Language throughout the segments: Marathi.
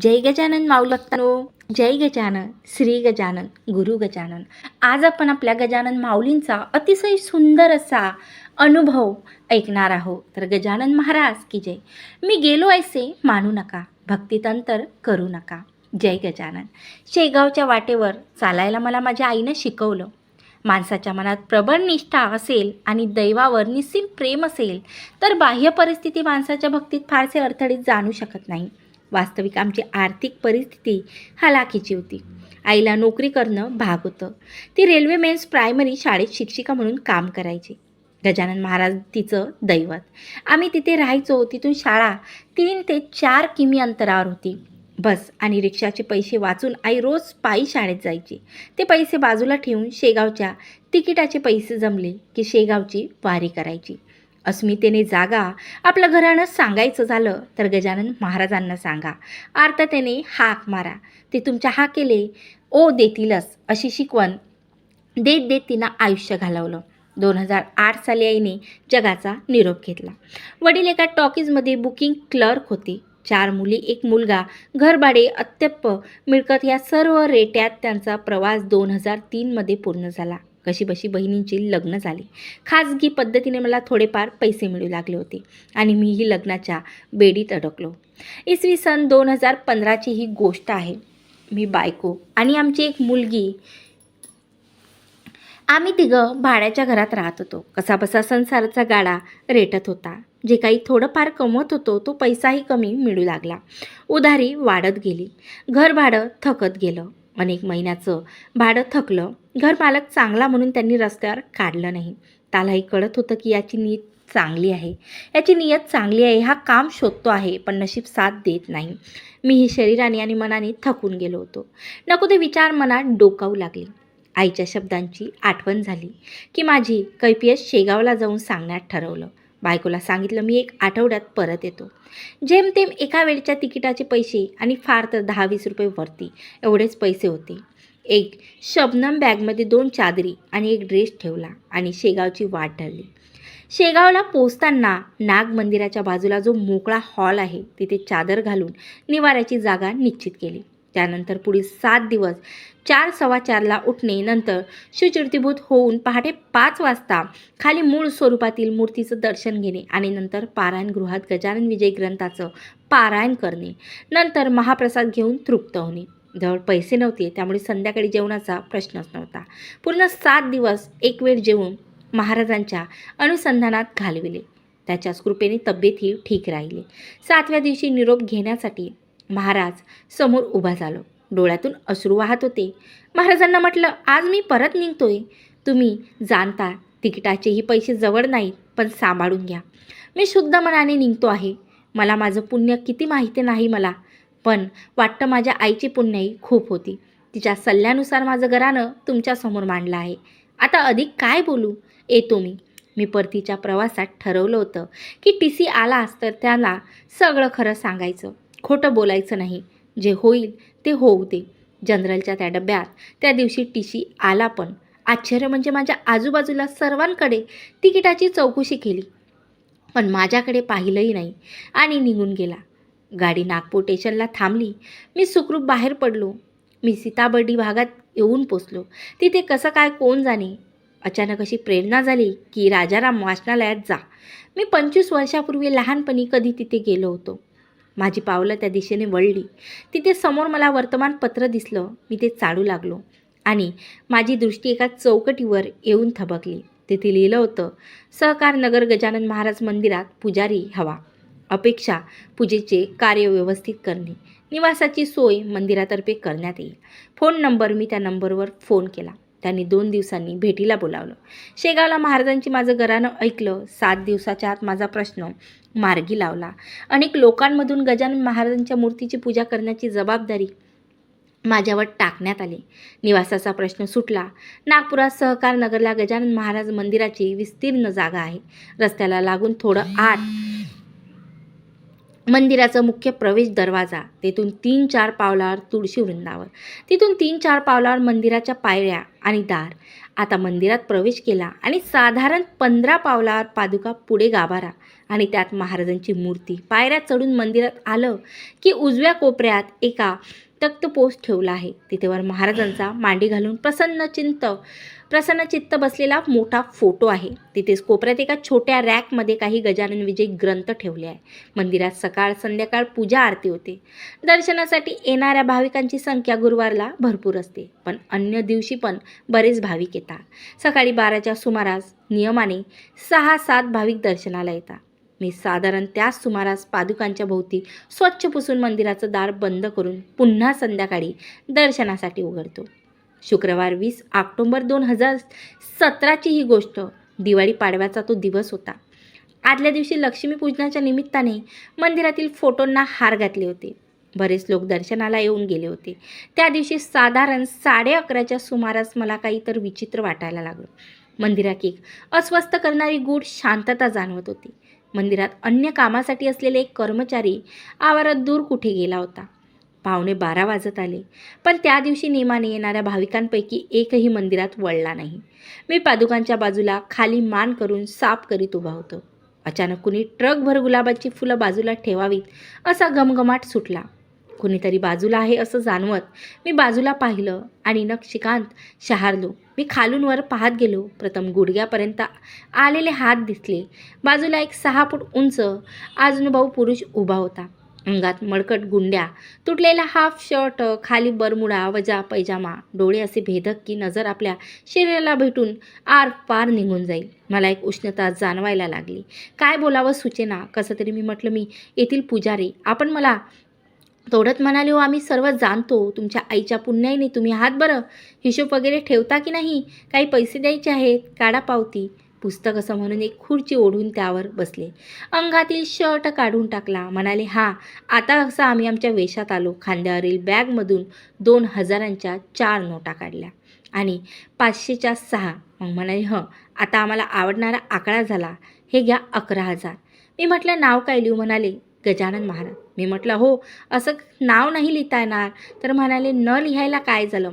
जय गजानन माऊलक्तानो जय गजानन श्री गजानन गुरु गजानन. आज आपण आपल्या गजानन माऊलींचा अतिशय सुंदर असा अनुभव ऐकणार आहोत. तर गजानन महाराज की जय. मी गेलो ऐसे मानू नका भक्तितंतर करू नका. जय गजानन. शेगावच्या वाटेवर चालायला मला माझ्या आईनं शिकवलं. माणसाच्या मनात प्रबळ निष्ठा असेल आणि दैवावर निस्सीम प्रेम असेल तर बाह्य परिस्थिती माणसाच्या भक्तीत फारसे अडथळे जाणू शकत नाही. वास्तविक आमची आर्थिक परिस्थिती हलाखीची होती. आईला नोकरी करणं भाग होतं. ती रेल्वे मेन्स प्रायमरी शाळेत शिक्षिका म्हणून काम करायची. गजानन महाराज तिचं दैवत. आम्ही तिथे राहायचो. तिथून शाळा तीन ते चार किमी अंतरावर होती. बस आणि रिक्षाचे पैसे वाचून आई रोज पायी शाळेत जायची. ते पैसे बाजूला ठेवून शेगावच्या तिकिटाचे पैसे जमले की शेगावची वारी करायची. अस्मितेने जागा आपलं घरानं सांगायचं झालं तर गजानन महाराजांना सांगा. आर्ततेने हाक मारा. ते तुमच्या हाकेले ओ देतीलच अशी शिकवण देत देत तिनं आयुष्य घालवलं. दोन हजार आठ साली आईने जगाचा निरोप घेतला. वडील एका टॉकीजमध्ये बुकिंग क्लर्क होते. चार मुली एक मुलगा घरभाडे अत्यप्प मिळकत या सर्व रेट्यात त्यांचा प्रवास दोन हजार तीनमध्ये पूर्ण झाला. कशीबशी बहिणींची लग्न झाली. खाजगी पद्धतीने मला थोडेफार पैसे मिळू लागले होते आणि मीही लग्नाच्या बेडीत अडकलो. इसवी सन दोन हजार पंधराची ही गोष्ट आहे. मी बायको आणि आमची एक मुलगी. आम्ही तिघं भाड्याच्या घरात राहत होतो. कसाबसा संसाराचा गाडा रेटत होता. जे काही थोडंफार कमवत होतो तो पैसाही कमी मिळू लागला. उधारी वाढत गेली. घर भाडं थकत गेलं. अनेक महिन्याचं भाडं थकलं. घरमालक चांगला म्हणून त्यांनी रस्त्यावर काढलं नाही. त्यालाही कळत होतं की याची नीत चांगली आहे. याची नियत चांगली आहे हा काम शोधतो आहे पण नशीब साथ देत नाही. मीही शरीराने आणि मनाने थकून गेलो होतो. नको ते विचार मनात डोकावू लागले. आईच्या शब्दांची आठवण झाली की माझी कैफियत शेगावला जाऊन सांगण्यात ठरवलं. बायकोला सांगितलं मी एक आठवड्यात परत येतो. जेमतेम एका वेळच्या तिकिटाचे पैसे आणि फार तर दहा वीस रुपये वरती एवढेच पैसे होते. एक शबनम बॅगमध्ये दोन चादरी आणि एक ड्रेस ठेवला आणि शेगावची वाट ठरली शेगावला पोचताना नाग मंदिराच्या बाजूला जो मोकळा हॉल आहे तिथे चादर घालून निवाऱ्याची जागा निश्चित केली. त्यानंतर पुढील सात दिवस चार सव्वा चारला उठणे नंतर शुचिर्तीभूत होऊन पहाटे पाच वाजता खाली मूळ स्वरूपातील मूर्तीचं दर्शन घेणे आणि नंतर पारायणगृहात गजानन विजय ग्रंथाचं पारायण करणे. नंतर महाप्रसाद घेऊन तृप्त होणे. जवळ पैसे नव्हते त्यामुळे संध्याकाळी जेवणाचा प्रश्नच नव्हता. पूर्ण सात दिवस एक वेळ जेवून महाराजांच्या अनुसंधानात घालविले. त्याच्याच कृपेने तब्येतही ठीक राहिली. सातव्या दिवशी निरोप घेण्यासाठी महाराज समोर उभा झालो. डोळ्यातून अश्रू वाहत होते. महाराजांना म्हटलं आज मी परत निघतोय. तुम्ही जाणता तिकिटाचेही पैसे जवळ नाहीत पण सांभाळून घ्या. मी शुद्ध मनाने निघतो आहे. मला माझं पुण्य किती माहिती नाही मला पण वाटतं माझ्या आईची पुण्यही खूप होती. तिच्या सल्ल्यानुसार माझं घरानं तुमच्यासमोर मांडलं आहे. आता अधिक काय बोलू? येतो मी. मी परतीच्या प्रवासात ठरवलं होतं की टी सी आलास तर त्याला सगळं खरं सांगायचं. खोटं बोलायचं नाही. जे होईल ते होऊ दे जनरलच्या त्या डब्यात त्या दिवशी टीशी आला पण. आश्चर्य म्हणजे माझ्या आजूबाजूला सर्वांकडे तिकिटाची चौकशी केली. पण माझ्याकडे पाहिलंही नाही आणि निघून गेला. गाडी नागपूर स्टेशनला थांबली. मी सुखरूप बाहेर पडलो. मी सीताबर्डी भागात येऊन पोचलो. तिथे कसं काय कोण जाणे? अचानक अशी प्रेरणा झाली की राजाराम वाचनालयात जा. मी पंचवीस वर्षापूर्वी लहानपणी कधी तिथे गेलो होतो. माझी पावलं त्या दिशेने वळली. तिथे समोर मला वर्तमानपत्र दिसलं. मी ते चालू लागलो आणि माझी दृष्टी एका चौकटीवर येऊन थबकली. तिथे लिहिलं होतं सहकार नगर गजानन महाराज मंदिरात पुजारी हवा. अपेक्षा पूजेचे कार्य व्यवस्थित करणे. निवासाची सोय मंदिरातर्फे करण्यात येईल. फोन नंबर मी त्या नंबरवर फोन केला. त्यांनी दोन दिवसांनी भेटीला बोलावलं. शेगावला महाराजांची माझं घरानं ऐकलं. सात दिवसाच्या आत माझा प्रश्न मार्गी लावला. अनेक लोकांमधून गजानन महाराजांच्या मूर्तीची पूजा करण्याची जबाबदारी माझ्यावर टाकण्यात आली. निवासाचा प्रश्न सुटला. नागपुरात सहकार नगरला गजानन महाराज मंदिराची विस्तीर्ण जागा आहे. रस्त्याला लागून थोडं आत मंदिराचा मुख्य प्रवेश दरवाजा तेथून तीन चार पावलावर तुळशी वृंदावर तिथून तीन चार पावलावर मंदिराच्या पायऱ्या आणि दार. आता मंदिरात प्रवेश केला आणि साधारण पंधरा पावलावर पादुका पुढे गाभारा आणि त्यात महाराजांची मूर्ती. पायऱ्या चढून मंदिरात आलं की उजव्या कोपऱ्यात एका तक्त पोस्ट ठेवला आहे. तिथेवर महाराजांचा मांडी घालून प्रसन्न चिंत प्रसन्न चित्त बसलेला मोठा फोटो आहे. तिथेच कोपऱ्यात एका छोट्या रॅकमध्ये काही गजानन विजय ग्रंथ ठेवले आहे मंदिरात सकाळ संध्याकाळ पूजा आरती होते. दर्शनासाठी येणाऱ्या भाविकांची संख्या गुरुवारला भरपूर असते पण अन्य दिवशी पण बरेच भाविक येतात. सकाळी बाराच्या सुमारास नियमाने सहा सात भाविक दर्शनाला येतात. मी साधारण त्याच सुमारास पादुकांच्या भोवती स्वच्छ पुसून मंदिराचं दार बंद करून पुन्हा संध्याकाळी दर्शनासाठी उघडतो. शुक्रवार वीस ऑक्टोंबर दोन हजार सतराची ही गोष्ट दिवाळी पाडव्याचा तो दिवस होता. आदल्या दिवशी लक्ष्मीपूजनाच्या निमित्ताने मंदिरातील फोटोंना हार घातले होते. बरेच लोक दर्शनाला येऊन गेले होते. त्या दिवशी साधारण साडे अकराच्या सुमारास मला काही तर विचित्र वाटायला लागलं. मंदिरात एक अस्वस्थ करणारी गूढ शांतता जाणवत होती. मंदिरात अन्य कामासाठी असलेले एक कर्मचारी आवारात दूर कुठे गेला होता? पावणे बारा वाजत आले. पण त्या दिवशी नेमाने येणाऱ्या भाविकांपैकी एकही मंदिरात वळला नाही. मी पादुकांच्या बाजूला खाली मान करून साफ करीत उभा होतो. अचानक कुणी ट्रकभर गुलाबाची फुलं बाजूला ठेवावीत असा घमघमाट सुटला. कुणीतरी बाजूला आहे असं जाणवत मी बाजूला पाहिलं आणि नक्षिकांत शहारलो. मी खालून वर पाहत गेलो. प्रथम गुडघ्यापर्यंत आलेले हात दिसले. बाजूला एक सहा फूट उंच आजनुभाऊ पुरुष उभा होता. अंगात मळकट गुंड्या तुटलेला हाफ शर्ट खाली बरमुडा वजा पैजामा डोळे असे भेदक की नजर आपल्या शरीराला भेटून आर पार निघून जाईल. मला एक उष्णता जाणवायला लागली. काय बोलावं सुचेना? कसं तरी मी म्हटलं मी येथील पुजारी. आपण मला तोडत म्हणाले हो आम्ही सर्व जाणतो. तुमच्या आईच्या पुण्याईने तुम्ही हात बरं. हिशोब वगैरे ठेवता की नाही? काही पैसे द्यायचे आहेत? काढा पावती. पुस्तक असं म्हणून एक खुर्ची ओढून त्यावर बसले. अंगातील शर्ट काढून टाकला. म्हणाले हां आता असं आम्ही आमच्या वेशात आलो. खांद्यावरील बॅगमधून दोन हजारांच्या चार नोटा काढल्या आणि पाचशेच्या सहा. मग म्हणाले हं आता आम्हाला आवडणारा आकडा झाला. हे घ्या अकरा हजार. मी म्हटलं नाव काय लिहू? म्हणाले गजानन महाराज. मी म्हटलं हो असं नाव नाही लिहिता येणार. तर म्हणाले न लिहायला काय झालं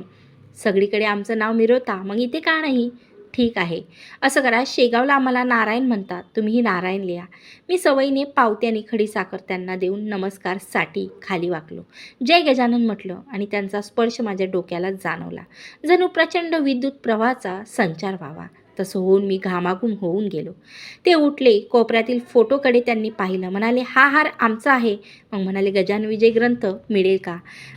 सगळीकडे आमचं नाव मिरवता मग इथे का नाही? ठीक आहे. असं करा शेगावला आम्हाला नारायण म्हणतात तुम्हीही नारायण लिहा. मी सवयीने पावत्याने आणि खडी साखर त्यांना देऊन नमस्कारसाठी खाली वाकलो. जय गजानन म्हटलं आणि त्यांचा स्पर्श माझ्या डोक्याला जाणवला. जणू प्रचंड विद्युत प्रवाहाचा संचार व्हावा. तसं होऊन मी घामाघूम होऊन गेलो. ते उठले कोपऱ्यातील फोटोकडे त्यांनी पाहिलं. म्हणाले हा हार आमचा आहे. मग म्हणाले गजान विजय ग्रंथ मिळेल का?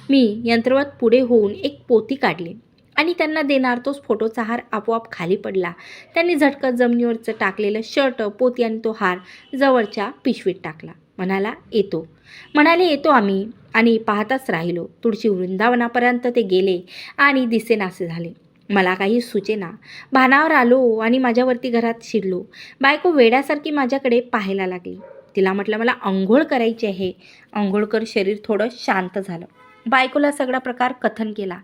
मी यंत्रवत पुढे होऊन एक पोती काढली आणि त्यांना देणार तोच फोटोचा हार आपोआप खाली पडला. त्यांनी झटकत जमिनीवरचं टाकलेलं शर्ट पोती आणि तो हार जवळच्या पिशवीत टाकला. म्हणाला येतो. म्हणाले येतो आम्ही. आणि पाहताच राहिलो. तुळशी वृंदावनापर्यंत ते गेले आणि दिसेनासे झाले. मला काही सुचेना. भानावर आलो आणि माझ्यावरती घरात शिरलो. बायको वेड्यासारखी माझ्याकडे पाहायला लागली. तिला म्हटलं मला आंघोळ करायची आहे. आंघोळ कर शरीर थोडं शांत झालं. बायकोला सगळा प्रकार कथन केला.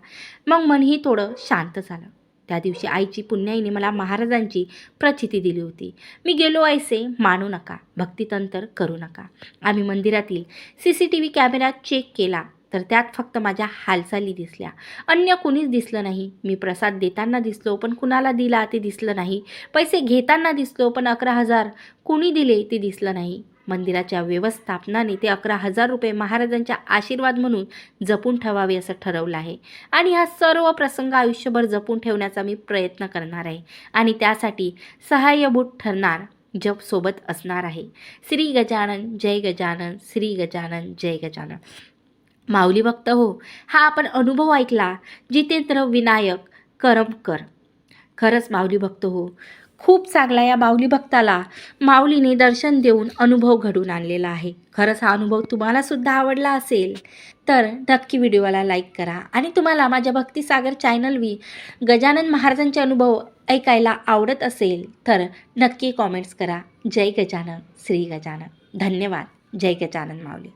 मग मनही थोडं शांत झालं. त्या दिवशी आईची पुण्याईने मला महाराजांची प्रचिती दिली होती. मी गेलो ऐसे मानू नका. भक्तितंतर करू नका. आम्ही मंदिरातील C C T V camera check केला. तर त्यात फक्त माझ्या हालचाली दिसल्या. अन्य कुणीच दिसलं नाही. मी प्रसाद देताना दिसलो पण कुणाला दिला ते दिसलं नाही. पैसे घेताना दिसलो पण अकरा हजार. कुणी दिले ते दिसलं नाही. मंदिराच्या व्यवस्थापनाने ते अकरा हजार रुपये महाराजांच्या आशीर्वाद म्हणून जपून ठेवावे असं ठरवलं आहे. आणि हा सर्व प्रसंग आयुष्यभर जपून ठेवण्याचा मी प्रयत्न करणार आहे. आणि त्यासाठी सहाय्यभूत ठरणार जप सोबत असणार आहे. श्री गजानन जय गजानन श्री गजानन जय गजानन. माऊली भक्त हो. हा आपण अनुभव ऐकला जितेंद्र विनायक करमकर. खरंच माऊली भक्त हो. खूप चांगला या माऊली भक्ताला माऊलीने दर्शन देऊन अनुभव घडून आणलेला आहे. खरंच हा अनुभव तुम्हालासुद्धा आवडला असेल तर नक्की व्हिडिओला लाईक करा आणि तुम्हाला माझ्या भक्तिसागर चॅनलवी गजानन महाराजांचे अनुभव ऐकायला आवडत असेल तर नक्की कॉमेंट्स करा. जय गजानन श्री गजानन. धन्यवाद. जय गजानन माऊली.